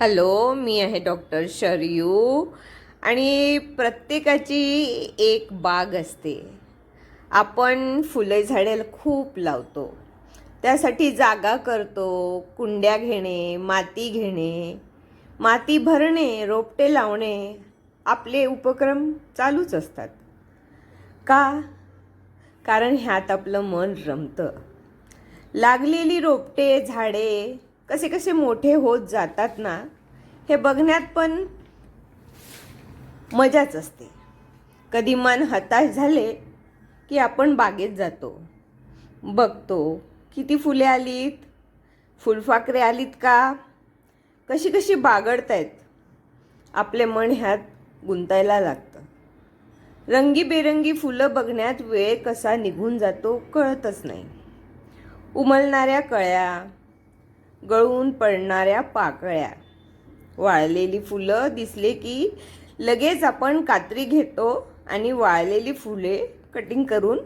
Hello मी आहे doctor Sharayu. आणि प्रत्येकाची एक बाग असते. आपण फुले झाडे खूप लावतो. त्यासाठी जागा करतो कुंड्या घेणे माती घेणे माती भरणे रोपटे लावणे आपले उपक्रम चालूच असतात. का? कारण ह्यात आपलं मन रमतं. लागलेली रोपटे झाडे कसे कसे मोठे होत जातात ना हे बघण्यात पण मजाच असते. कधी मन हताश झाले की आपण बागेत जातो बघतो किती फुले आलीत फुलफाकरे आलीत का कशी कशी बागडतायत आपले मन ह्यात गुंतायला लागतं. रंगीबेरंगी फुलं बघण्यात वेळ कसा निघून जातो कळतच नाही. उमलणाऱ्या कळ्या गळून पडणाऱ्या पाकळ्या. वाळलेली फुलं दिसले की लगेच आपण कात्री घेतो आणि वाळलेली फुले कटिंग करून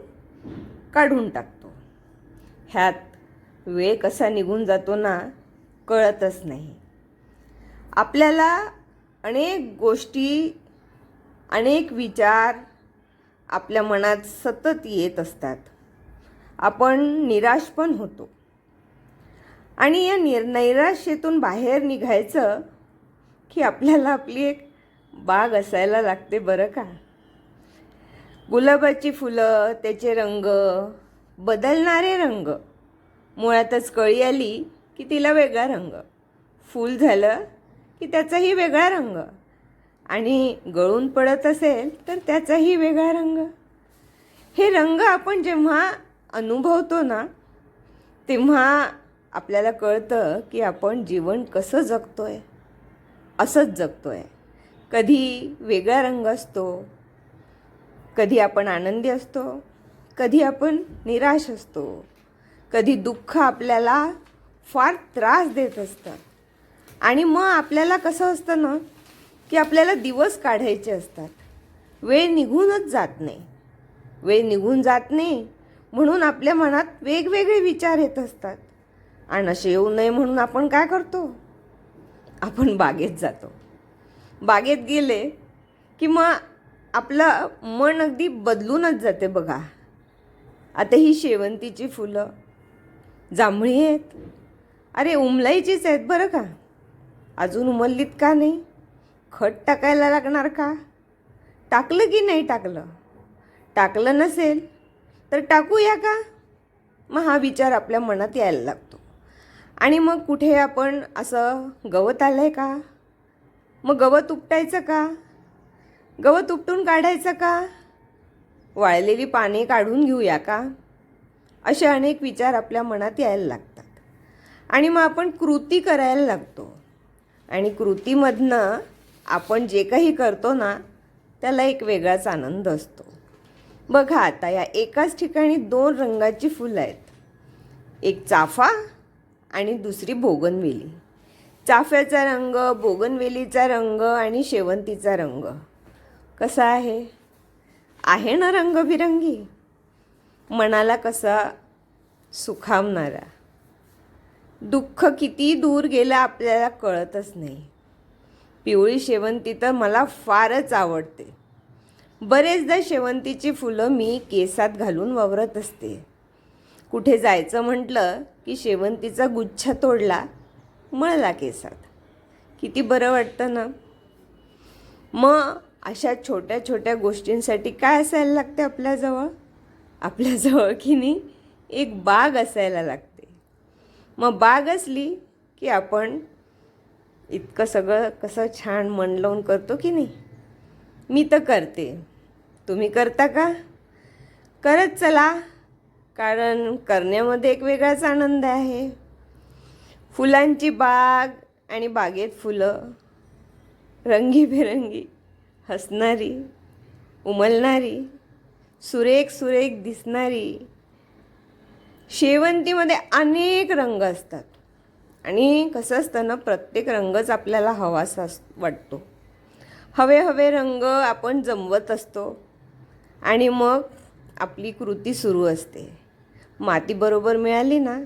काढून टाकतो. ह्यात वेळ कसा निघून जातो ना कळतच नाही. आपल्याला अनेक गोष्टी अनेक विचार आपल्या मनात सतत येत असतात. आपण निराश पण होतो. आणि या निर नैराश्येतून बाहेर निघायचं की आपल्याला आपली एक बाग असायला लागते बरं का? गुलाबाची फुलं त्याचे रंग बदलणारे रंग. मुळातच कळी आली की तिला वेगळा रंग. फूल झालं की त्याचाही वेगळा रंग. आणि गळून पडत असेल तर त्याचाही वेगळा रंग. हे रंग आपण जेव्हा अनुभवतो ना तेव्हा आपल्याला कळतं की आपण जीवन कसं जगतो आहे असंच जगतो आहे कधी वेगळा रंग असतो कधी आपण आनंदी असतो कधी आपण निराश असतो कधी दुःख आपल्याला फार त्रास देत असतं. आणि मग आपल्याला कसं असतं ना की आपल्याला दिवस काढायचे असतात. वेळ निघूनच जात नाही. वेळ निघून जात नाही म्हणून आपल्या मनात वेगवेगळे विचार येत असतात. आणि असे येऊ नये म्हणून आपण काय करतो? आपण बागेत जातो. बागेत गेले की मग आपलं मन अगदी बदलूनच जाते बघा. आता ही शेवंतीची फुलं जांभळी आहेत. अरे उमलायचीच आहेत बरं का? अजून उमललीत का नाही? खत टाकायला लागणार का? टाकलं की नाही टाकलं? टाकलं नसेल तर टाकूया का? मग हा विचार आपल्या मनात यायला लागतो. आणि मग कुठे आपण असं गवत आलं आहे का? मग गवत उपटायचं का? गवत उपटून काढायचं का? वाळलेली पाने काढून घेऊया का? असे अनेक विचार आपल्या मनात यायला लागतात. आणि मग आपण कृती करायला लागतो. आणि कृतीमधनं आपण जे काही करतो ना त्याला एक वेगळाच आनंद असतो. बघा आता या एकाच ठिकाणी दोन रंगाची फुलं आहेत. एक चाफा आणि दुसरी बोगनवेली. चाफ्याचा रंग बोगनवेलीचा रंग आणि शेवंतीचा रंग. कसा आहे? आहे ना रंगबिरंगी? मनाला कसा सुखावणारा? दुःख किती दूर गेलं आपल्याला कळतच नाही. पिवळी शेवंती तर मला फारच आवडते. बरेचदा शेवंतीची फुलं मी केसात घालून वावरत असते. कुठे जायचं म्हटलं की शेवंतीचा गुच्छ तोडला मळला केसात. किती बरं वाटतं ना? मग अशा छोट्या छोट्या गोष्टींसाठी काय असायला लागते आपल्याजवळ? आपल्याजवळ की नाही? एक बाग असायला लागते. मग बाग असली की आपण इतकं सगळं कसं छान मन लावून करतो की नाही? मी तर करते. तुम्ही करता का? करत चला. कारण करण्यामध्ये एक वेगळाच आनंद आहे. फुलांची बाग आणि बागेत फुलं रंगीबेरंगी हसणारी उमलणारी सुरेख सुरेख दिसणारी शेवंतीमध्ये अनेक रंग असतात. आणि कसं असतं ना प्रत्येक रंगच आपल्याला हवासा अस वाटतो. हवे हवे रंग आपण जमवत असतो आणि मग आपली कृती सुरू असते. माती बरोबर मिळाली ना?